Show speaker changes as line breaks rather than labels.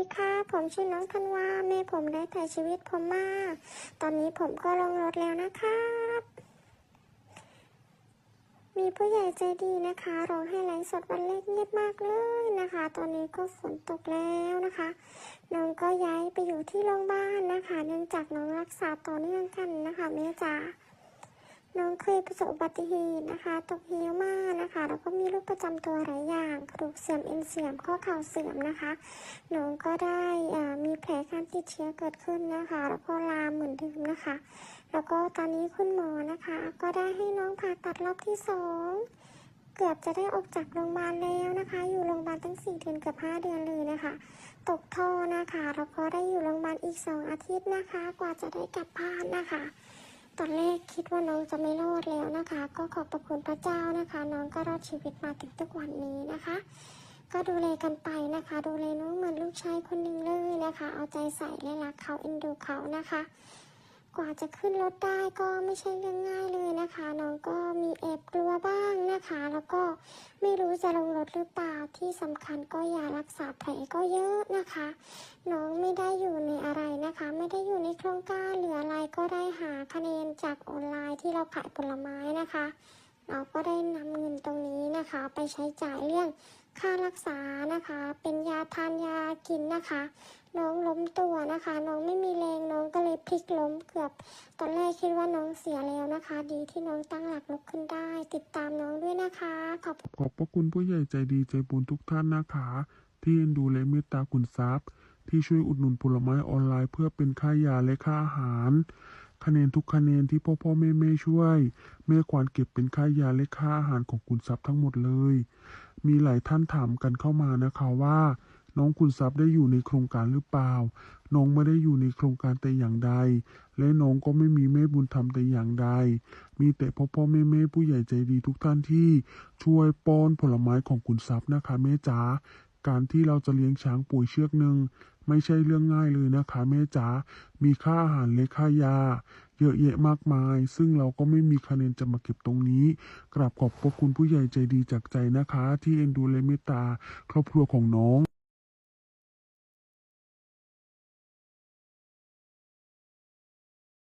สวัสดีค่ะ ผมชื่อน้องธันวาแม่ผมได้ถ่ายชีวิตผมมา ตอนนี้ผมก็ลงรถแล้วนะครับ มีผู้ใหญ่ใจดีนะคะร้องให้ไลฟ์สดวันเล็กเงียบมากเลยนะคะ ตอนนี้ก็ฝนตกแล้วนะคะ น้องก็ย้ายไปอยู่ที่โรงพยาบาลนะคะ เนื่องจากน้องรักษาต่อเนื่องกันนะคะแม่จ๋า น้องเคยประสบอุบัติเหตุนะคะ ตกเหวมานะคะ แล้วก็มีโรคประจำตัวหลายอย่าง กระดูกเสื่อมเอ็นเสื่อมข้อเข่าเสื่อมนะคะ น้องก็ได้มีแผลการติดเชื้อเกิดขึ้นนะคะ แล้วก็ลามเหมือนเดิมนะคะ แล้วก็ตอนนี้คุณหมอนะคะ ก็ได้ให้น้องผ่าตัดรอบที่สองเกือบจะได้ออกจากโรงพยาบาลแล้วนะคะ อยู่โรงพยาบาลตั้งสี่เดือนเกือบห้าเดือนเลยนะคะ ตกท่อนะคะ แล้วก็ได้อยู่โรงพยาบาลอีกสองอาทิตย์นะคะ กว่าจะได้กลับบ้านนะคะ ตอนแรกคิดว่าน้องจะไม่รอดแล้วนะคะ ก็ขอบพระคุณพระเจ้านะคะ น้องก็รอดชีวิตมาถึงทุกวันนี้นะคะ ก็ดูแลกันไปนะคะ ดูแลน้องเหมือนลูกชายคนหนึ่งเลยนะคะ เอาใจใส่และรักเขาเอ็นดูเขานะคะ กว่าจะขึ้นรถได้ก็ไม่ใช่เรื่องง่ายเลยนะคะ น้องก็มีแอบกลัวบ้างนะคะ แล้วก็ไม่รู้จะลงรถหรือเปล่าที่สำคัญก็ยารักษาแผลก็เยอะนะคะ น้องไม่ได้อยู่ในอะไรนะคะ ไม่ได้อยู่ในโครงการหรืออะไรก็ได้หาคะแนนจากออนไลน์ที่เราขายผลไม้นะคะ เราก็ได้นำเงินตรงนี้นะคะ ไปใช้จ่ายเรื่องค่ารักษานะคะ เป็นยาทานยากินนะคะ น้องล้มตัวนะคะ น้องไม่มีแรงน้องก็เลยพลิกล้มเกือบ ตอนแรกคิดว่าน้องเสียแล้วนะคะ ดีที่น้องตั้งหลักลุกขึ้นได้ ติดตามน้องด้วยนะคะขอบ
ขอบพระคุณผู้ใหญ่ใจดีใจบุญทุกท่านนะคะ ที่เอ็นดูและเมตตาคุณทรัพย์ ที่ช่วยอุดหนุนผลไม้ออนไลน์ เพื่อเป็นค่ายาและค่าอาหาร คะแนนทุกคะแนนที่พ่อพ่อแม่แม่ช่วย แม่ควานเก็บเป็นค่ายาและค่าอาหารของคุณทรัพย์ทั้งหมดเลย มีหลายท่านถามกันเข้ามานะคะว่า น้องคุณทรัพย์ได้อยู่ในโครงการหรือเปล่า น้องไม่ได้อยู่ในโครงการแต่อย่างใด และน้องก็ไม่มีแม่บุญธรรมแต่อย่างใด มีแต่พ่อพ่อแม่แม่ผู้ใหญ่ใจดีทุกท่านที่ช่วยป้อนผลไม้ของคุณทรัพย์นะคะแม่จ๋าการที่เราจะเลี้ยงช้างป่วยเชือกหนึ่ง ไม่ใช่เรื่องง่ายเลยนะคะแม่จ๋า มีค่าอาหารและค่ายา เยอะแยะมากมาย ซึ่งเราก็ไม่มีคะแนนจะมาเก็บตรงนี้ กราบขอบพระคุณผู้ใหญ่ใจดีจากใจนะคะ ที่เอ็นดูและเมตตา ครอบครัวของน้อง